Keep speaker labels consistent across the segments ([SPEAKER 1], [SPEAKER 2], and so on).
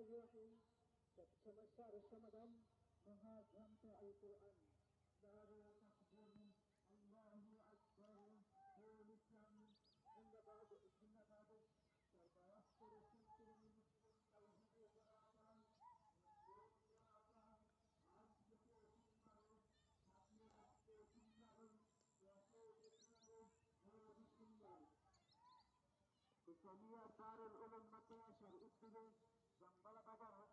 [SPEAKER 1] Bismillahirrahmanirrahim. Semasa Ramadan menghadamkan Al-Quran dari takbir Allahu Akbar Tulisan Inna ba'du Inna ba'du Terbayaktur Sintir Muslim Tauhid Al-Quran Muslim Al-Quran Azbatu Al-Quran Hakim Al-Quran Rasul Al-Quran Rasul Al-Quran Kusania Darul Ulum Matiyah Syarikat Al-Quran জম্বালা বাজার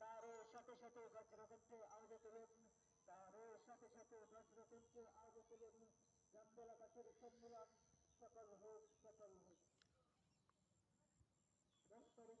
[SPEAKER 1] তার সাথে সাথে বজ্রকণ্ঠে আওয়াজ তুলেন তার সাথে সাথে বজ্রকণ্ঠে আওয়াজ তুলেন জম্বলাবাসের সম্মেলন। সফল হোক সফল হোক। মুসলিম।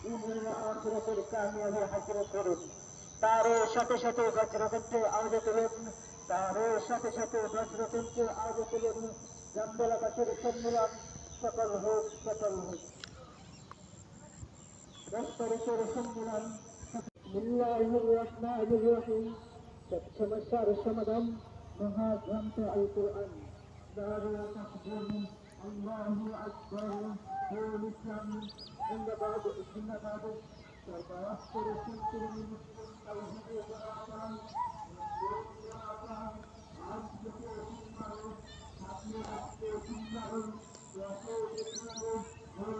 [SPEAKER 1] মাদ্রাসার প্রাঙ্গণে এক ঐতিহ্যবাহী তার সাথে সাথে বজ্রকণ্ঠে আওয়াজ তুলেন তার সাথে সাথে বজ্রকণ্ঠে আওয়াজ তুলেন জম্বলাবাসের সম্মেলন সফল হোক সফল হোক। দশ তারিখের সম্মেলন ও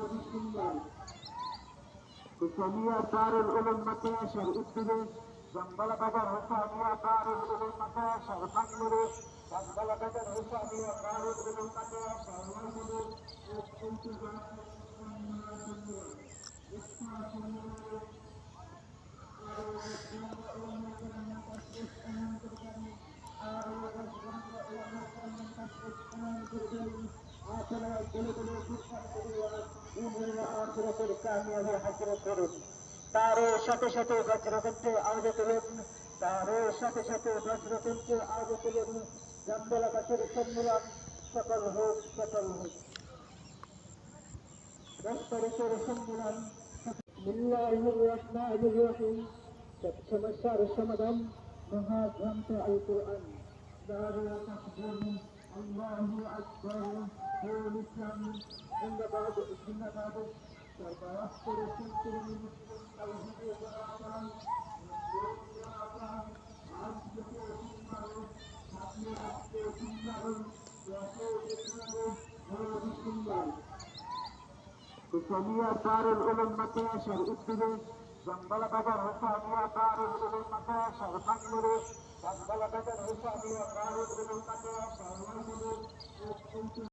[SPEAKER 1] বিসমিল্লাহ হুসাইনিয়া দারুল উলুম মাদ্রাসার উদ্যোগে জম্বালা বাজার হুসাইনিয়া দারুল উলুম মাদ্রাসার প্রাঙ্গণে জম্বালা ঐতিহ্যবাহী সাথে সাথে বজ্রকণ্ঠে আওয়াজ তুলেন। তার সাথে সাথে বজ্রকণ্ঠে আওয়াজ তুলেন। জম্বলাবাসের সম্মেলন সফল হোক সফল হোক। দশ তারিখের সম্মেলন বিল্লাহির রহমানির রহিম সমস্যার সমাধান মহাগ্রন্থ আল কোরআন দারু তাকবীর আল্লাহু আকবার হুল ইসলাম জিন্দাবাদ জিন্দাবাদ সর্বাস্ত রসুল করিম মুসলিম তাওহীদে বরাবর আজ থেকে সিংহালো আপনি আজকে সিংহালো রাসূল ইসলাম ও বিসমিল্লাহ হুসাইনিয়া দারুল উলুম মাদ্রাসার উদ্যোগে জম্বালা বাজার হুসাইনিয়া দারুল উলুম মাদ্রাসার